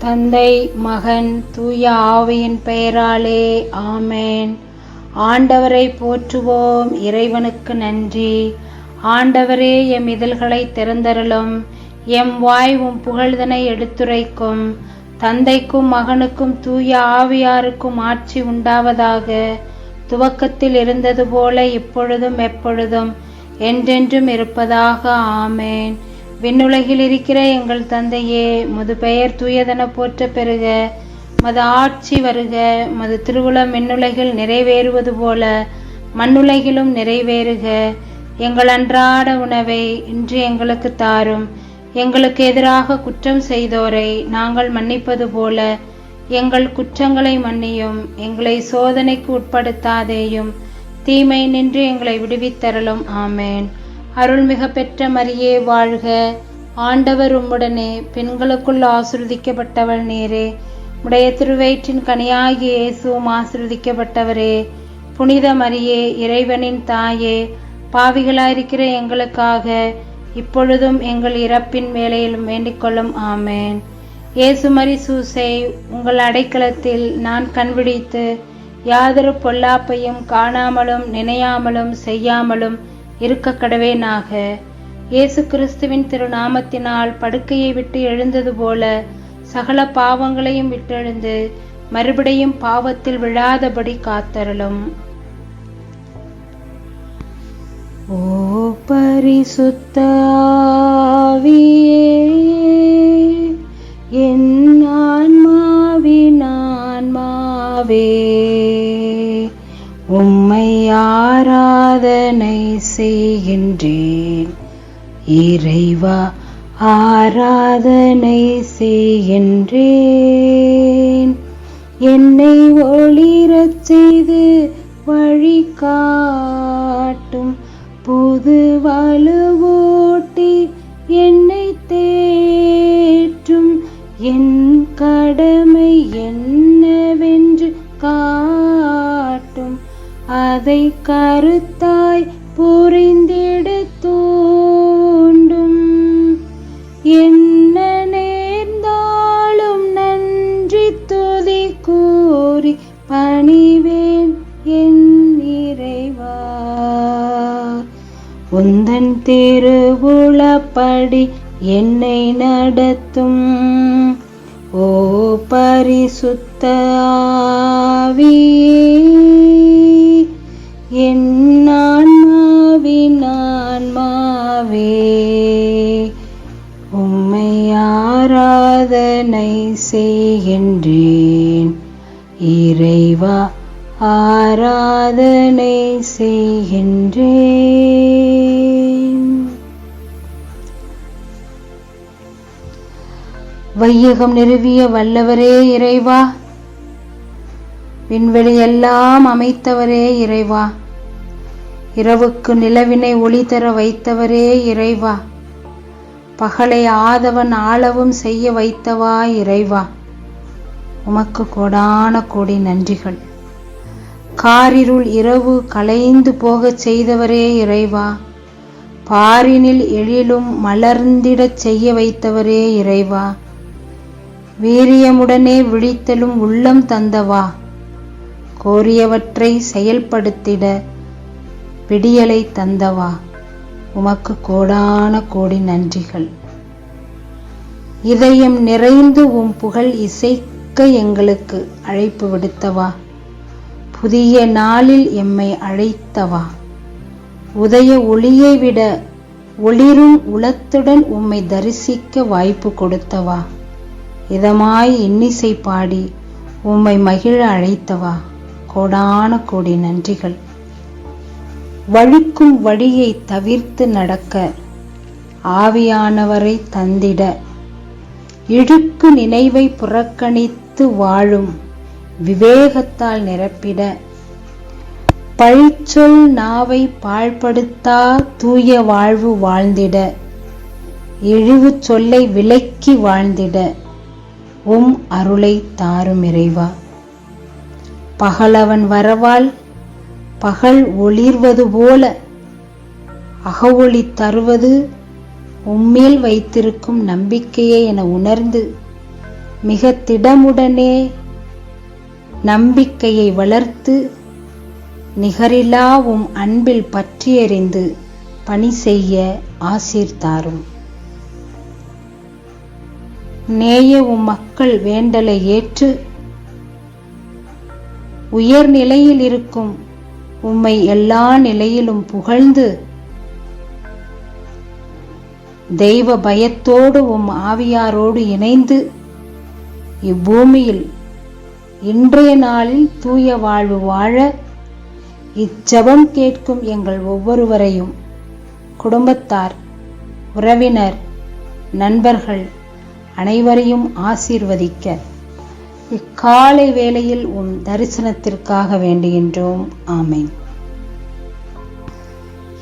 தந்தை மகன் தூய ஆவியின் பெயராலே ஆமேன். ஆண்டவரை போற்றுவோம் இறைவனுக்கு நன்றி. ஆண்டவரே எம் இதழ்களை திறந்தருளும். எம் வாய் உம் புகழ்தனை எடுத்துரைக்கும். தந்தைக்கும் மகனுக்கும் தூய ஆவியாருக்கும் ஆட்சி உண்டாவதாக. துவக்கத்தில் இருந்தது போல இப்பொழுதும் எப்பொழுதும் என்றென்றும் இருப்பதாக ஆமேன். விண்ணுலகில் இருக்கிற எங்கள் தந்தையே மது பெயர் தூயதென போற்ற பெறுக. மது ஆட்சி வருக. மது திருவுளம் விண்ணுலகில் நிறைவேறுவது போல மண்ணுலகிலும் நிறைவேறுக. எங்கள் அன்றாட உணவை இன்று எங்களுக்கு தாரும். எங்களுக்கு எதிராக குற்றம் செய்தோரை நாங்கள் மன்னிப்பது போல எங்கள் குற்றங்களை மன்னியும். எங்களை சோதனைக்கு உட்படுத்தாதேயும். தீமை நின்று எங்களை விடுவித்தரலும் ஆமேன். அருள்மிக பெற்ற மரியே வாழ்க. ஆண்டவர் உம்முடனே பெண்களுக்குள் ஆசிர்வதிக்கப்பட்டவள் நேரே. உடைய திருவயிற்றின் கனியாகிய இயேசுவும் ஆசிர்வதிக்கப்பட்டவரே. புனித மரியே இறைவனின் தாயே பாவிகளாயிருக்கிற எங்களுக்காக இப்பொழுதும் எங்கள் இறப்பின் வேலையிலும் வேண்டிக்கொள்ளும். ஆமேன். இயேசுமரி சூசை உங்கள் அடைக்கலத்தில் நான் கண்பிடித்து யாதொரு பொல்லாப்பையும் காணாமலும் நினையாமலும் செய்யாமலும் இருக்க கடவேனாக இயேசு கிறிஸ்துவின் திருநாமத்தினால் படுக்கையை விட்டு எழுந்தது போல சகல பாவங்களையும் விட்டெழுந்து மறுபடியும் பாவத்தில் விழாதபடி காத்தருளும். ஓ பரிசுத்தாவியே என் ஆன்மாவின் ஆன்மாவே செய்கின்றேன். இறைவா ஆராதனை செய்கின்றேன். என்னை ஒளிரச் செய்து வழிகாட்டும். புது வலுவோட்டி என்னை தேற்றும். என் கடமை என்னவென்று காட்டும். அதை கருத்தாய் புரிந்திட தூண்டும் என்ன நேர்ந்தாலும் நன்றி துதி கூறி பணிவேன் என் இறைவா. உந்தன் திருவுளப்படி என்னை நடத்தும். ஓ பரிசுத்தாவியே செய்கின்றேன் இறைவா ஆராதனை செய்கின்றேன். வையகம் நிறுவிய வல்லவரே இறைவா விண்வெளியெல்லாம் அமைத்தவரே இறைவா இரவுக்கு நிலவினை ஒளி தர வைத்தவரே இறைவா பகலை ஆதவன் ஆளவும் செய்ய வைத்தவா இறைவா? உமக்கு கோடான கோடி நன்றிகள். காரிருள் இரவு கலைந்து போகச் செய்தவரே இறைவா. பாரினில் எழிலும் மலர்ந்திடச் செய்ய வைத்தவரே இறைவா. வீரியமுடனே விழித்தலும் உள்ளம் தந்தவா. கோரியவற்றை செயல்படுத்திட விடியலை தந்தவா. உமக்கு கோடான கோடி நன்றிகள். இதயம் நிறைந்து உம் புகழ் இசைக்க எங்களுக்கு அழைப்பு விடுத்தவா? புதிய நாளில் எம்மை அழைத்தவா? உதய ஒளியை விட ஒளிரும் உளத்துடன் உம்மை தரிசிக்க வாய்ப்பு கொடுத்தவா? இதமாய் இன்னிசை பாடி உம்மை மகிழ அழைத்தவா? கோடான கோடி நன்றிகள். வழுக்கும் வழியை தவிர்த்து நடக்க ஆவியானவரை தந்திட. இழுக்கு நினைவை புறக்கணித்து வாழும் விவேகத்தால் நிரப்பிட. பழிச்சொல் நாவை பாழ்படுத்தா தூய வாழ்வு வாழ்ந்திட. இழிவு சொல்லை விலக்கி வாழ்ந்திட. உம் அருளை தாரும் இறைவா. பகலவன் வரவால் பகல் ஒளிர்வது போல அகவொளி தருவது உம்மேல் வைத்திருக்கும் நம்பிக்கையே என உணர்ந்து மிக திடமுடனே நம்பிக்கையை வளர்த்து நிகரிலாவும் உம் அன்பில் பற்றியறிந்து பணி செய்ய ஆசீர்தாரும் நேய உம் மக்கள் வேண்டலை ஏற்று உயர்நிலையில் இருக்கும் உம்மை எல்லா நிலையிலும் புகழ்ந்து தெய்வ பயத்தோடு உம் ஆவியாரோடு இணைந்து இப்பூமியில் இன்றைய நாளில் தூய வாழ்வு வாழ இச்சபம் கேட்கும் எங்கள் ஒவ்வொருவரையும் குடும்பத்தார் உறவினர் நண்பர்கள் அனைவரையும் ஆசீர்வதிக்க. இக்காலை வேளையில் உன் தரிசனத்திற்காக வேண்டுகின்றோம். ஆமேன்.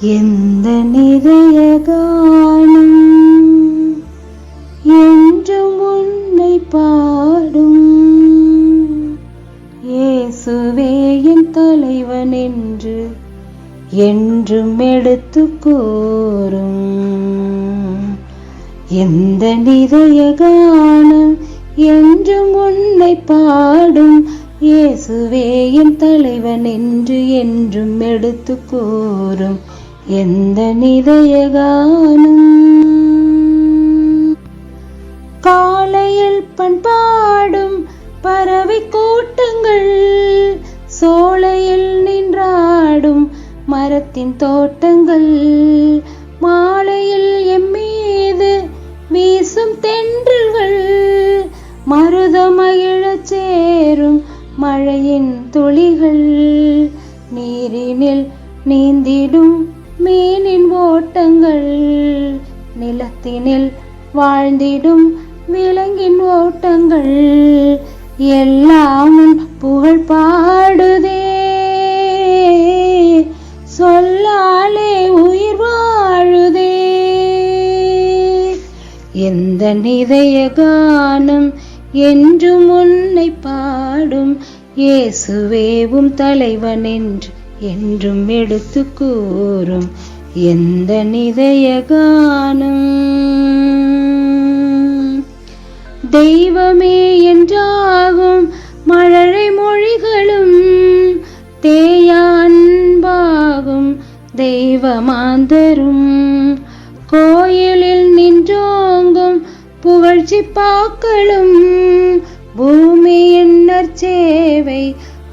எந்த நிதயகானம் என்றும் உன்னை பாடும். இயேசுவே என் தலைவன் என்று என்றும் எடுத்து கூறும். எந்த நிதயகானம் என்றும் உன்னை பாடும். இயேசுவே என் தலைவன் என்று என்றும் எடுத்து கூறும். எந்த நிதயகானம் துளிகள் நீரினில் நீந்திடும் மீனின் ஓட்டங்கள் நிலத்தினில் வாழ்ந்திடும் விலங்கின் ஓட்டங்கள் எல்லாமும் புகழ் பாடுதே. சொல்லாலே உயிர் வாழுதே. எந்த நிதய கானம் என்றும் உன்னை பாடும் இயேசுவேவும் தலைவன் என்று என்றும் எடுத்து கூறும் எந்த நிதய கானம். தெய்வமே என்றாகும் மழலை மொழிகளும் தேயான்பாகும் தெய்வமாந்தரும்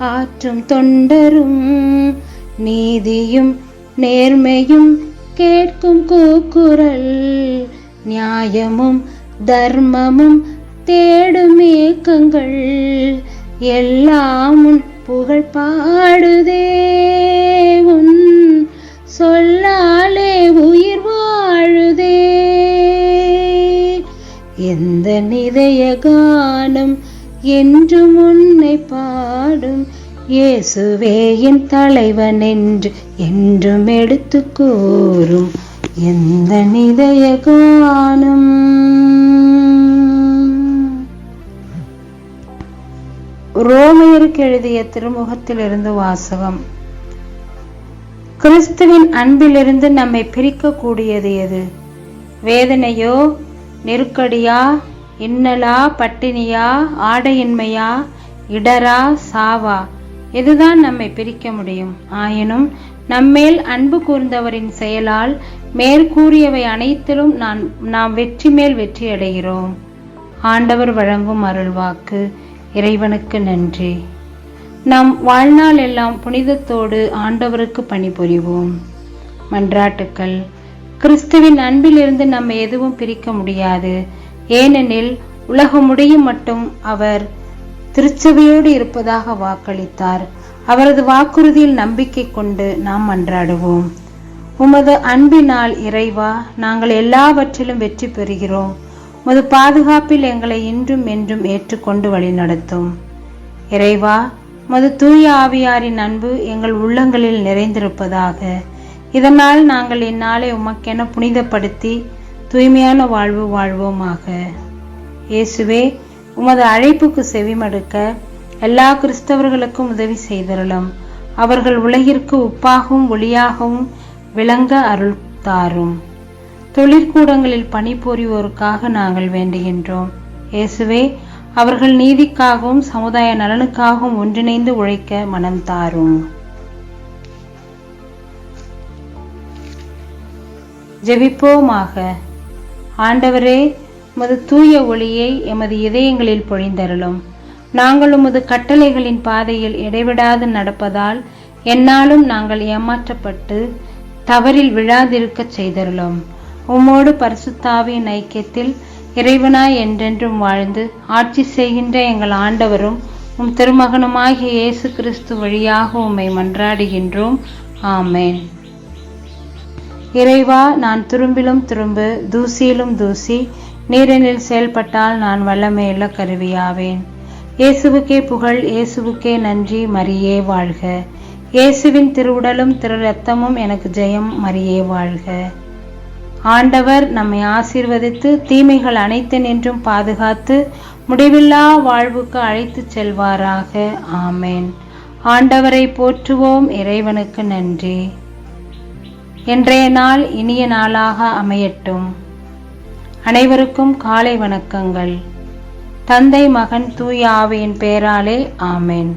ஆற்றும் தொண்டரும் நீதியும் நேர்மையும் கேட்கும் கூக்குரல் நியாயமும் தர்மமும் தேடும் ஏக்கங்கள் எல்லாம் உன் புகழ் பாடுதே. உன் சொல்லாலே உயிர் வாழுதே. எந்த நிதய கானம் என்றும் உன்னை பாடும் இயேசுவே என் தலைவன் என்று என்றும் எடுத்து கூறும். எந்த நிதய காணும் ரோமையருக்கு எழுதிய திருமுகத்திலிருந்து வாசகம். கிறிஸ்துவின் அன்பிலிருந்து நம்மை பிரிக்கக்கூடியது எது? வேதனையோ நெருக்கடியா இன்னலா பட்டினியா ஆடையின்மையா இடரா சாவா? இதுதான் நம்மை பிரிக்க முடியும்? ஆயினும் நம்மேல் அன்பு கூர்ந்தவரின் செயலால் மேற்கூறியவை அனைத்திலும் நான் நாம் வெற்றி மேல் வெற்றி அடைகிறோம். ஆண்டவர் வழங்கும் அருள்வாக்கு இறைவனுக்கு நன்றி. நம் வாழ்நாள் எல்லாம் புனிதத்தோடு ஆண்டவருக்கு பணிபுரிவோம். மன்றாட்டுக்கள் கிறிஸ்துவின் அன்பிலிருந்து நம்மை எதுவும் பிரிக்க முடியாது. ஏனெனில் உலகம் முடியும் மட்டும் அவர் திருச்சபையோடு இருப்பதாக வாக்களித்தார். அவரது வாக்குறுதியில் நம்பிக்கை கொண்டு நாம் மன்றாடுவோம். உமது அன்பினால் இறைவா நாங்கள் எல்லாவற்றிலும் வெற்றி பெறுகிறோம். உமது பாதுகாப்பில் எங்களை இன்றும் என்றும் ஏற்றுக்கொண்டு வழிநடத்தும். இறைவா மது தூய ஆவியாரின் அன்பு எங்கள் உள்ளங்களில் நிறைந்திருப்பதாக. இதனால் நாங்கள் இந்நாளை உமக்கென புனிதப்படுத்தி தூய்மையான வாழ்வு வாழ்வோமாக. இயேசுவே உமது அழைப்புக்கு செவிமடுக்க எல்லா கிறிஸ்தவர்களுக்கும் உதவி செய்தருளும். அவர்கள் உலகிற்கு உப்பாகவும் ஒளியாகவும் விளங்க அருள் தாரும் தொழிற்கூடங்களில் பணிபுரிவோருக்காக நாங்கள் வேண்டுகின்றோம். இயேசுவே அவர்கள் நீதிக்காகவும் சமுதாய நலனுக்காகவும் ஒன்றிணைந்து உழைக்க மனம் தாரும். ஜெபிப்போமாக. ஆண்டவரே உமது தூய ஒளியை எமது இதயங்களில் பொழிந்தருளும். நாங்கள் உமது கட்டளைகளின் பாதையில் இடைவிடாது நடப்பதால் என்னாலும் நாங்கள் ஏமாற்றப்பட்டு தவறில் விழாதிருக்கச் செய்தருளும். உம்மோடு பரிசுத்தாவின் ஐக்கியத்தில் இறைவனாய் என்றென்றும் வாழ்ந்து ஆட்சி செய்கின்ற எங்கள் ஆண்டவரும் உம் திருமகனுமாகிய இயேசு கிறிஸ்து வழியாக உம்மை மன்றாடுகின்றோம். ஆமேன். இறைவா நான் துரும்பிலும் துரும்பு தூசியிலும் தூசி நீரினில் செயல்பட்டால் நான் வல்லமையுள்ள கருவியாவேன். இயேசுவுக்கே புகழ் இயேசுவுக்கே நன்றி மரியே வாழ்க. இயேசுவின் திருவுடலும் திரு ரத்தமும் எனக்கு ஜெயம் மரியே வாழ்க. ஆண்டவர் நம்மை ஆசீர்வதித்து தீமைகள் அனைத்து நின்றும் பாதுகாத்து முடிவில்லா வாழ்வுக்கு அழைத்துச் செல்வாராக. ஆமேன். ஆண்டவரை போற்றுவோம் இறைவனுக்கு நன்றி. இன்றைய நாள் இனிய நாளாக அமையட்டும். அனைவருக்கும் காலை வணக்கங்கள். தந்தை மகன் தூய ஆவியின் பெயராலே ஆமேன்.